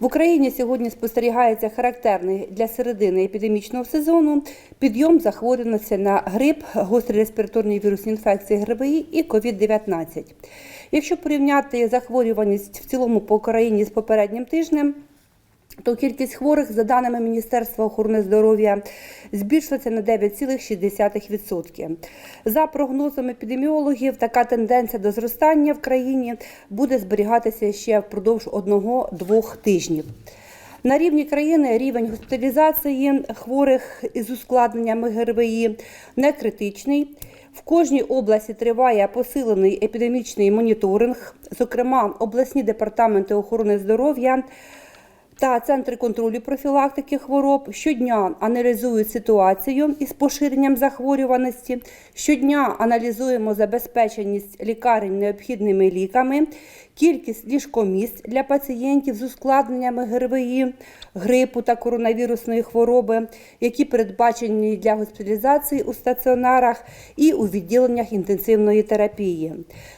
В Україні сьогодні спостерігається характерний для середини епідемічного сезону підйом захворюваності на грип, гострі респіраторні вірусні інфекції ГРВІ і COVID-19. Якщо порівняти захворюваність в цілому по Україні з попереднім тижнем, то кількість хворих, за даними Міністерства охорони здоров'я, збільшилася на 9,6%. За прогнозами епідеміологів, така тенденція до зростання в країні буде зберігатися ще впродовж одного-двох тижнів. На рівні країни рівень госпіталізації хворих із ускладненнями ГРВІ не критичний. В кожній області триває посилений епідемічний моніторинг, зокрема, обласні департаменти охорони здоров'я та центри контролю профілактики хвороб щодня аналізують ситуацію із поширенням захворюваності. Щодня аналізуємо забезпеченість лікарень необхідними ліками, кількість ліжкомісць для пацієнтів з ускладненнями ГРВІ, грипу та коронавірусної хвороби, які передбачені для госпіталізації у стаціонарах і у відділеннях інтенсивної терапії.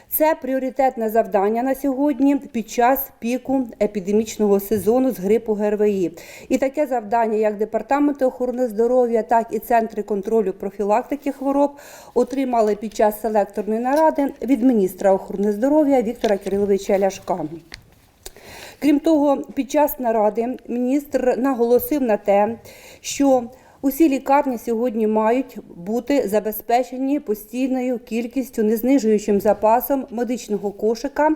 Це пріоритетне завдання на сьогодні під час піку епідемічного сезону з грипу ГРВІ. І таке завдання, як департаменти охорони здоров'я, так і центри контролю профілактики хвороб, отримали під час селекторної наради від міністра охорони здоров'я Віктора Кириловича Ляшка. Крім того, під час наради міністр наголосив на те, що усі лікарні сьогодні мають бути забезпечені постійною кількістю, не знижуючим запасом медичного кошика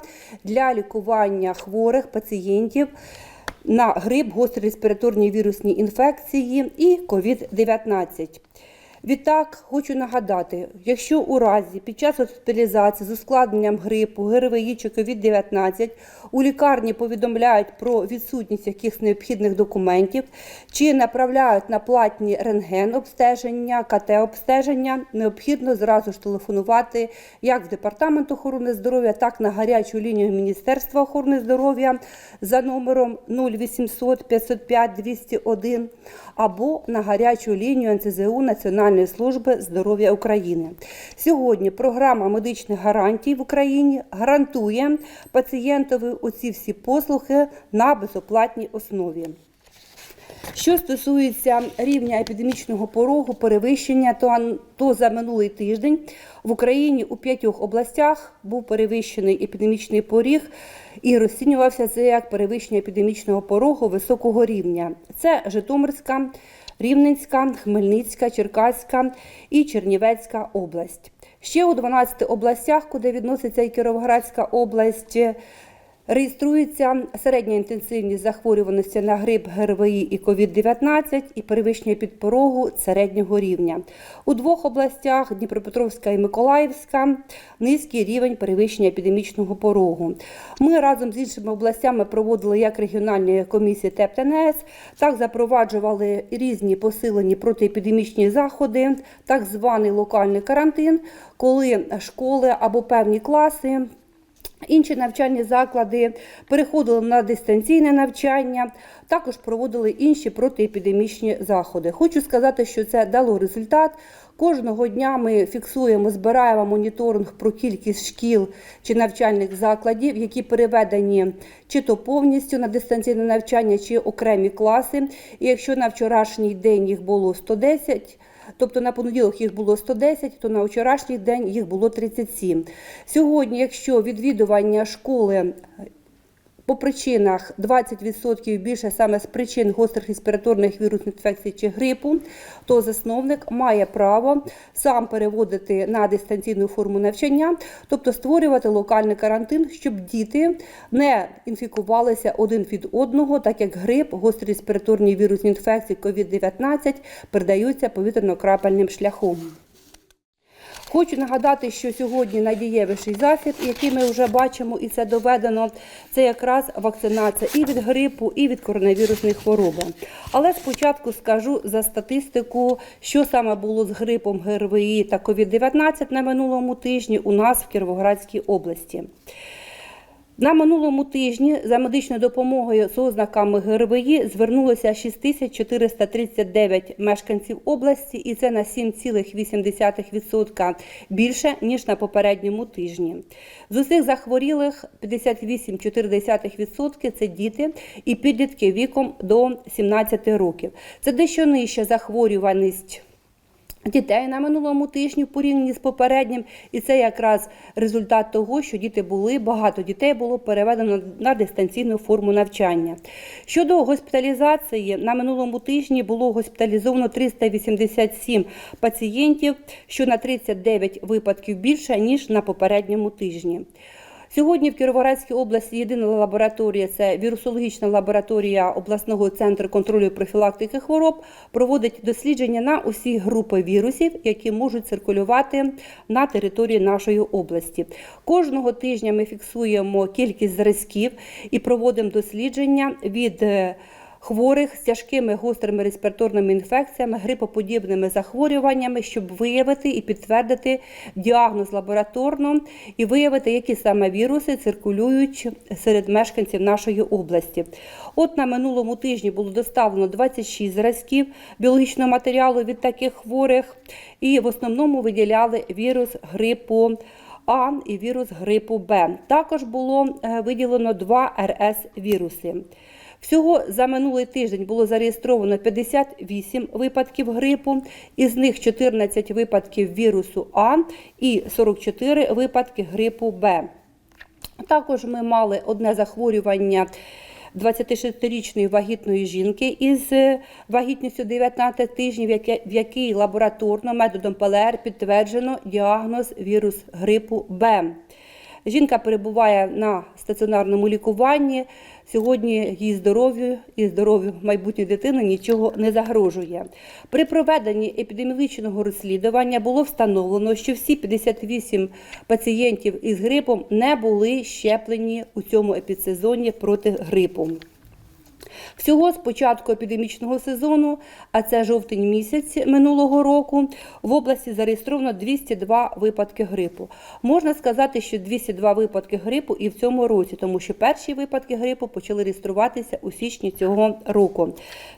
для лікування хворих пацієнтів на грип, гострі респіраторні вірусні інфекції і COVID-19. Відтак хочу нагадати, якщо у разі під час госпіталізації з ускладненням грипу, ГРВІ чи COVID-19 у лікарні повідомляють про відсутність якихось необхідних документів чи направляють на платні рентген-обстеження, КТ-обстеження, необхідно зразу ж телефонувати як в департамент охорони здоров'я, так і на гарячу лінію Міністерства охорони здоров'я за номером 0800 505 201 або на гарячу лінію НЦЗУ Національної служби здоров'я України. Сьогодні програма медичних гарантій в Україні гарантує пацієнтові оці всі послуги на безоплатній основі. Що стосується рівня епідемічного порогу, перевищення, то, то за минулий тиждень в Україні у п'ятьох областях був перевищений епідемічний поріг і розцінювався це як перевищення епідемічного порогу високого рівня. Це Житомирська, Рівненська, Хмельницька, Черкаська і Чернівецька область. Ще у 12 областях, куди відноситься і Кіровоградська область, Реєструється середня інтенсивність захворюваності на грип, ГРВІ і COVID-19 і перевищення підпорогу середнього рівня. У двох областях Дніпропетровська і Миколаївська низький рівень перевищення епідемічного порогу. Ми разом з іншими областями проводили як регіональні комісії ТЕП та НЕС, так запроваджували різні посилені протиепідемічні заходи, так званий локальний карантин, коли школи або певні класи. Інші навчальні заклади переходили на дистанційне навчання, також проводили інші протиепідемічні заходи. Хочу сказати, що це дало результат. Кожного дня ми фіксуємо, збираємо моніторинг про кількість шкіл чи навчальних закладів, які переведені чи то повністю на дистанційне навчання, чи окремі класи. І якщо на вчорашній день їх було 110, Тобто на понеділок їх було 110, то на вчорашній день їх було 37. Сьогодні, якщо відвідування школи по причинах 20% більше саме з причин гострих респіраторних вірусних інфекцій чи грипу, то засновник має право сам переводити на дистанційну форму навчання, тобто створювати локальний карантин, щоб діти не інфікувалися один від одного, так як грип, гострі респіраторні вірусні інфекції COVID-19 передаються повітряно-крапельним шляхом. Хочу нагадати, що сьогодні найдієвіший захід, який ми вже бачимо, і це доведено, це якраз вакцинація і від грипу, і від коронавірусної хвороби. Але спочатку скажу за статистику, що саме було з грипом ГРВІ та COVID-19 на минулому тижні у нас в Кіровоградській області. На минулому тижні за медичною допомогою з ознаками ГРВІ звернулося 6439 мешканців області, і це на 7,8% більше ніж на попередньому тижні. З усіх захворілих 58,4% – це діти і підлітки віком до 17 років. Це дещо нижча захворюваність дітей на минулому тижні в порівнянні з попереднім, і це якраз результат того, що діти були, багато дітей було переведено на дистанційну форму навчання. Щодо госпіталізації, на минулому тижні було госпіталізовано 387 пацієнтів, що на 39 випадків більше, ніж на попередньому тижні. Сьогодні в Кіровоградській області єдина лабораторія це вірусологічна лабораторія обласного центру контролю профілактики хвороб, проводить дослідження на усі групи вірусів, які можуть циркулювати на території нашої області. Кожного тижня ми фіксуємо кількість зразків і проводимо дослідження від е, хворих з тяжкими гострими респіраторними інфекціями, грипоподібними захворюваннями, щоб виявити і підтвердити діагноз лабораторно і виявити, які саме віруси циркулюють серед мешканців нашої області. От на минулому тижні було доставлено 26 зразків біологічного матеріалу від таких хворих, і в основному виділяли вірус грипу. А і вірус грипу Б. Також було е, виділено два РС-віруси. Всього за минулий тиждень було зареєстровано 58 випадків грипу, із них 14 випадків вірусу А і 44 випадки грипу Б. Також ми мали одне захворювання 26-річної вагітної жінки із вагітністю 19 тижнів, в якій лабораторно методом ПЛР підтверджено діагноз вірус грипу Б. Жінка перебуває на стаціонарному лікуванні. Сьогодні її здоров'ю і здоров'ю майбутньої дитини нічого не загрожує. При проведенні епідеміологічного розслідування було встановлено, що всі 58 пацієнтів із грипом не були щеплені у цьому епідсезоні проти грипу. Всього з початку епідемічного сезону, а це жовтень місяць минулого року, в області зареєстровано 202 випадки грипу. Можна сказати, що 202 випадки грипу і в цьому році, тому що перші випадки грипу почали реєструватися у січні цього року.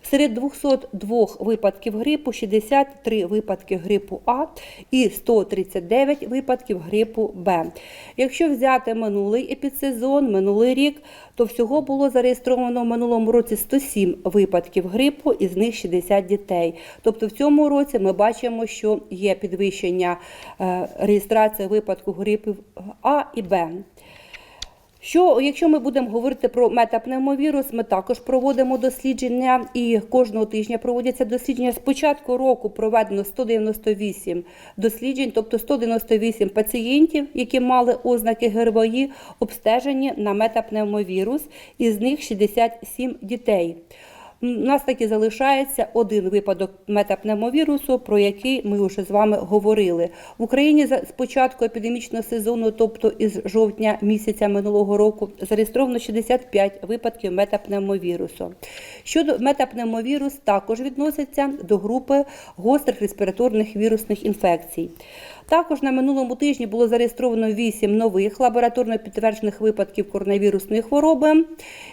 Серед 202 випадків грипу 63 випадки грипу А і 139 випадків грипу Б. Якщо взяти минулий епідсезон, минулий рік, то всього було зареєстровано в минулому році 107 випадків грипу, із них 60 дітей. Тобто в цьому році ми бачимо, що є підвищення е, реєстрації випадку грипів А і Б. Що, якщо ми будемо говорити про метапневмовірус, ми також проводимо дослідження і кожного тижня проводяться дослідження. З початку року проведено 198 досліджень, тобто 198 пацієнтів, які мали ознаки ГРВІ, обстежені на метапневмовірус, із них 67 дітей. У нас таки залишається один випадок метапневмовірусу, про який ми вже з вами говорили. В Україні з початку епідемічного сезону, тобто із жовтня місяця минулого року, зареєстровано 65 випадків метапневмовірусу. Щодо метапневмовірус, також відноситься до групи гострих респіраторних вірусних інфекцій. Також на минулому тижні було зареєстровано 8 нових лабораторно підтверджених випадків коронавірусної хвороби,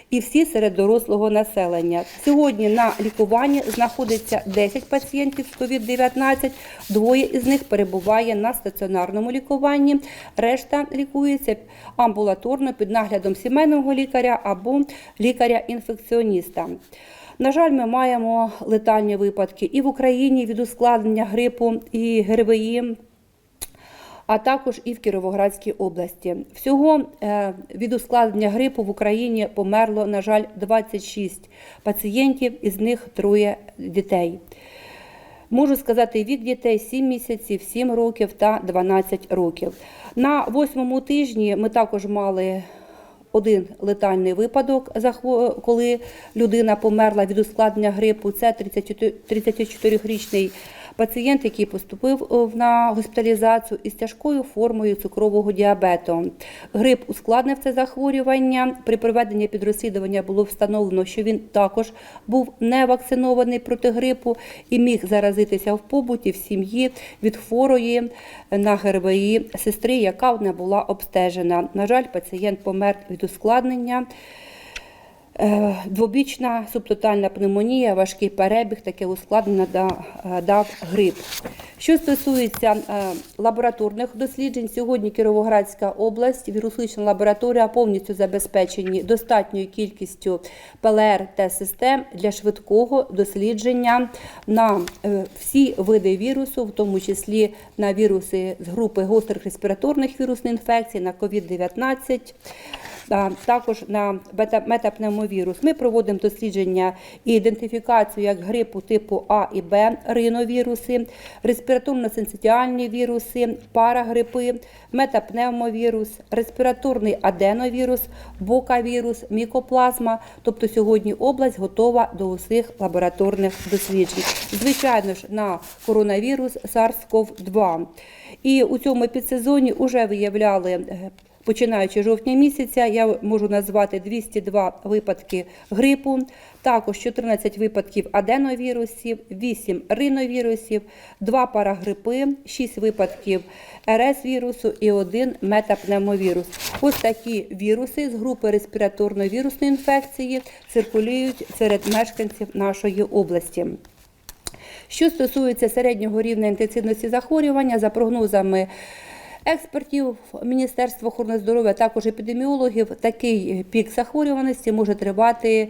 і всі серед дорослого населення. Сьогодні на лікуванні знаходиться 10 пацієнтів з COVID-19, двоє із них перебуває на стаціонарному лікуванні, решта лікується амбулаторно під наглядом сімейного лікаря або лікаря-інфекціоніста. На жаль, ми маємо летальні випадки і в Україні від ускладнення грипу і ГРВІ а також і в Кіровоградській області. Всього е, від ускладнення грипу в Україні померло, на жаль, 26 пацієнтів, із них троє дітей. Можу сказати, вік дітей 7 місяців, 7 років та 12 років. На восьмому тижні ми також мали один летальний випадок, коли людина померла від ускладнення грипу. Це 34 34-річний пацієнт, який поступив е, на госпіталізацію із тяжкою формою цукрового діабету. Грип ускладнив це захворювання. При проведенні підрозслідування було встановлено, що він також був не вакцинований проти грипу і міг заразитися в побуті в сім'ї від хворої на ГРВІ сестри, яка не була обстежена. На жаль, пацієнт помер від ускладнення. Е, Двобічна субтотальна пневмонія, важкий перебіг, таке ускладнення е, дав грип. Що стосується е, лабораторних досліджень, сьогодні Кіровоградська область, вірусологічна лабораторія повністю забезпечені достатньою кількістю ПЛР та систем для швидкого дослідження на е, всі види вірусу, в тому числі на віруси з групи гострих респіраторних вірусних інфекцій, на COVID-19 а також на метапневмовірус. Ми проводимо дослідження і ідентифікацію як грипу типу А і Б риновіруси, респіраторно-синцитіальні віруси, парагрипи, метапневмовірус, респіраторний аденовірус, бокавірус, мікоплазма. Тобто сьогодні область готова до усіх лабораторних досліджень. Звичайно ж, на коронавірус SARS-CoV-2. І у цьому підсезоні вже виявляли е, Починаючи жовтня місяця, я можу назвати 202 випадки грипу, також 14 випадків аденовірусів, 8 риновірусів, 2 парагрипи, 6 випадків РС-вірусу і 1 метапневмовірус. Ось такі віруси з групи респіраторно-вірусної інфекції циркулюють серед мешканців нашої області. Що стосується середнього рівня інтенсивності захворювання, за прогнозами експертів Міністерства охорони здоров'я, також епідеміологів, такий пік захворюваності може тривати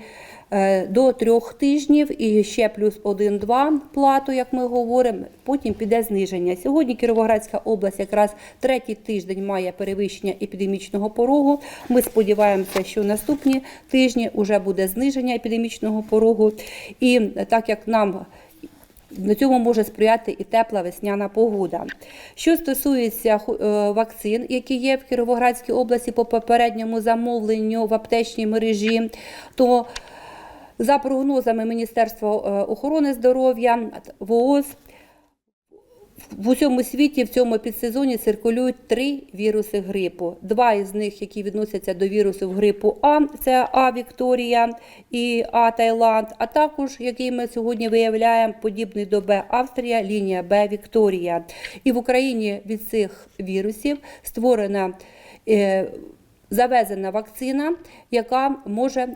е, до трьох тижнів і ще плюс 1-2 плату, як ми говоримо. Потім піде зниження. Сьогодні Кіровоградська область якраз третій тиждень має перевищення епідемічного порогу. Ми сподіваємося, що наступні тижні вже буде зниження епідемічного порогу. І так як нам на цьому може сприяти і тепла весняна погода. Що стосується е, вакцин, які є в Кіровоградській області по попередньому замовленню в аптечній мережі, то за прогнозами Міністерства е, охорони здоров'я ВООЗ в усьому світі в цьому підсезоні циркулюють три віруси грипу. Два із них, які відносяться до вірусів грипу А, це А Вікторія і А Таїланд, а також, який ми сьогодні виявляємо, подібний до Б Австрія, лінія Б Вікторія. І в Україні від цих вірусів створена е, завезена вакцина, яка може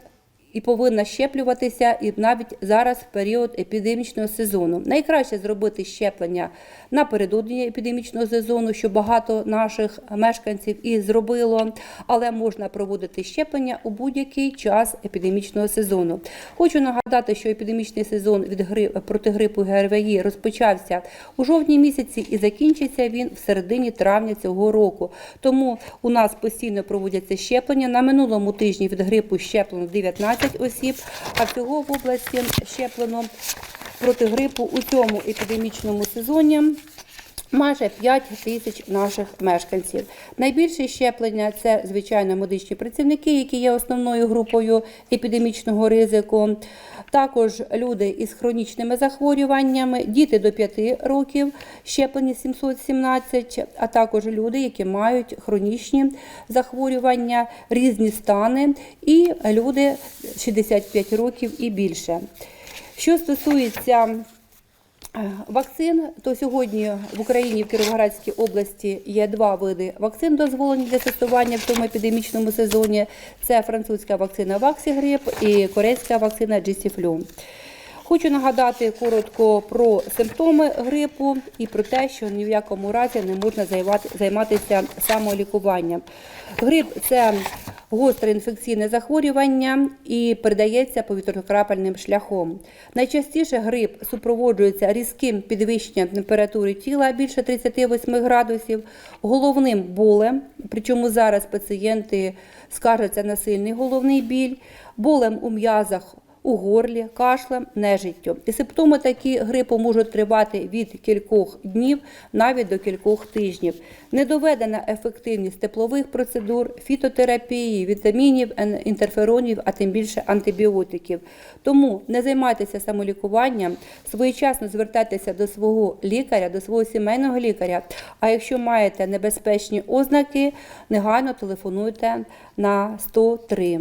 і повинна щеплюватися і навіть зараз в період епідемічного сезону. Найкраще зробити щеплення напередодні епідемічного сезону, що багато наших мешканців і зробило, але можна проводити щеплення у будь-який час епідемічного сезону. Хочу нагадати, що епідемічний сезон від гри проти грипу ГРВІ розпочався у жовтні місяці і закінчиться він в середині травня цього року. Тому у нас постійно проводяться щеплення. На минулому тижні від грипу щеплено 19 осіб, а всього в області щеплено проти грипу у цьому епідемічному сезоні. Майже 5 тисяч наших мешканців. Найбільше щеплення це, звичайно, медичні працівники, які є основною групою епідемічного ризику. Також люди із хронічними захворюваннями, діти до 5 років, щеплені 717, а також люди, які мають хронічні захворювання, різні стани, і люди 65 років і більше. Що стосується Вакцин, то сьогодні в Україні в Кіровоградській області є два види вакцин, дозволені для тестування в цьому епідемічному сезоні. Це французька вакцина Ваксігрип і корейська вакцина Джісіфлю. Хочу нагадати коротко про симптоми грипу і про те, що ні в якому разі не можна займатися самолікуванням. Грип це гостре інфекційне захворювання і передається повітрокрапальним шляхом. Найчастіше грип супроводжується різким підвищенням температури тіла більше 38 градусів, головним болем, причому зараз пацієнти скаржаться на сильний головний біль, болем у м'язах. У горлі, кашлем, нежиттю. І симптоми такі грипу можуть тривати від кількох днів навіть до кількох тижнів. Не доведена ефективність теплових процедур, фітотерапії, вітамінів, інтерферонів, а тим більше антибіотиків. Тому не займайтеся самолікуванням, своєчасно звертайтеся до свого лікаря, до свого сімейного лікаря. А якщо маєте небезпечні ознаки, негайно телефонуйте на 103.